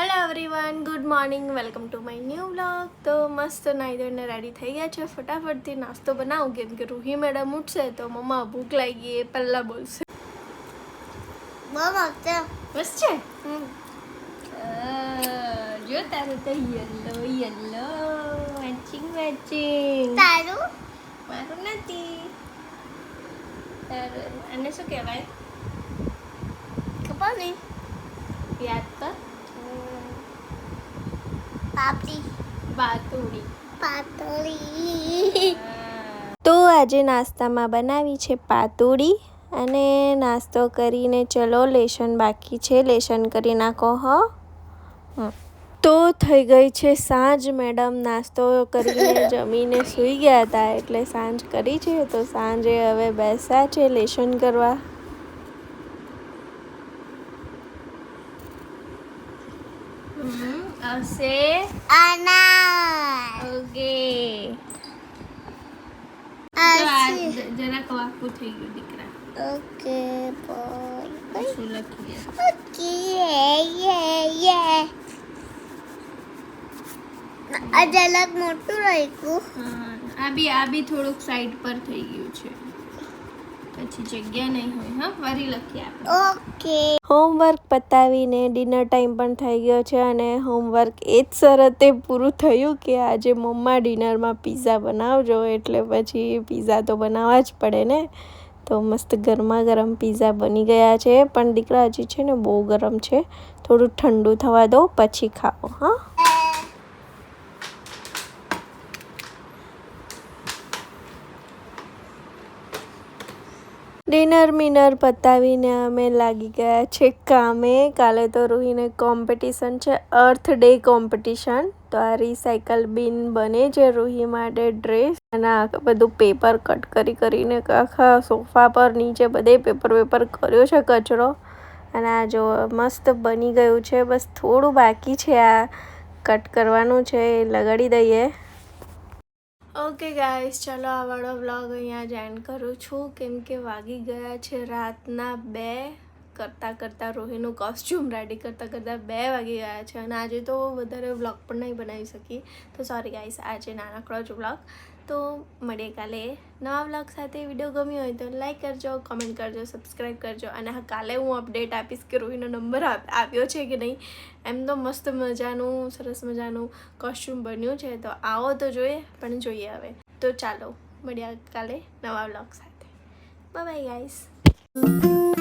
Hello everyone good morning welcome to my new vlog તો મસ્ત નાહી ધોઈને રેડી થઈ ગયા છે ફટાફટથી નાસ્તો બનાવું કેમ કે રૂહી મેડમ ઉઠશે તો મમ્મા ભૂખ લાગી ગઈ એ પહેલાં બોલશે. બસ છે? જો તારું તો યલો યલો મેચિંગ મેચિંગ તારું? મારું નથી. તારું આને શું કહેવાય? ખબર નહીં. યાદ કર. પાપડી. તો આજે નાસ્તામાં બનાવી છે પાતુડી અને નાસ્તો કરીને ચલો લેશન બાકી છે. લેશન કરી નાખો હો. તો થઈ ગઈ છે સાંજ. મેડમ નાસ્તો કરીને જમીને સૂઈ ગયા હતા એટલે સાંજ કરી છે. તો સાંજે હવે બેસ્યા છે લેશન કરવા. હશે અનાર. ઓકે. જરાક વાકું થઈ ગયું દીકરા. ઓકે બોય શું લખી ઓકે યે યે. આ ઝલક મોટું રાખ્યું. હા, આ બી આ બી થોડુંક સાઈડ પર થઈ ગયું છે. પછી જગ્યા નહીં હોય હા? ફરી લખીએ ઓકે. હોમવર્ક પતાવીને ડિનર ટાઈમ પણ થઈ ગયો છે અને હોમવર્ક એ જ શરતે પૂરું થયું કે આજે મમ્મા ડિનરમાં પીઝા બનાવજો એટલે પછી પીઝા તો બનાવવા જ પડે ને? તો મસ્ત ગરમા ગરમ પીઝા બની ગયા છે. પણ દીકરા હજી છે ને બહુ ગરમ છે. થોડું ઠંડુ થવા દો પછી ખાઓ હા? ડિનર મિનર પતાવીને અમે લાગી ગયા છે કામે. કાલે તો રૂહીને કોમ્પિટિશન છે અર્થ ડે કોમ્પિટિશન તો આ રિસાયકલ બિન બને છે રૂહી માટે ડ્રેસ અને આ બધું પેપર કટ કરી કરીને આખા સોફા પર નીચે બધે પેપર પેપર કર્યો છે કચરો. અને આ જો મસ્ત બની ગયું છે. બસ થોડું બાકી છે આ કટ કરવાનું છે, લગાડી દઈએ. ઓકે ગાઈસ ચલો આ વાળો વ્લોગ અહીંયા જ એન્ડ કરું છું. કેમ કે વાગી ગયા છે રાતના બે કરતાં કરતાં રોહિનું કોસ્ચ્યુમ રેડી કરતાં કરતાં બે વાગી ગયા છે. અને આજે તો વધારે વ્લોગ પણ નહીં બનાવી શકી. તો સોરી ગાઈસ આજે નાનકડો જ વ્લોગ તો મળીએ કાલે નવા બ્લોગ સાથે વીડિયો ગમ્યો હોય તો લાઈક કરજો કમેન્ટ કરજો સબસ્ક્રાઈબ કરજો અને હા, કાલે હું અપડેટ આપીશ કે રોહીનો નંબર આવ્યો છે કે નહીં, એમ તો મસ્ત મજાનું, સરસ મજાનું કોસ્ચ્યુમ બન્યું છે. તો આવો તો જોઈએ, પણ જોઈએ હવે. તો ચાલો મળ્યા કાલે નવા બ્લોગ સાથે. Bye guys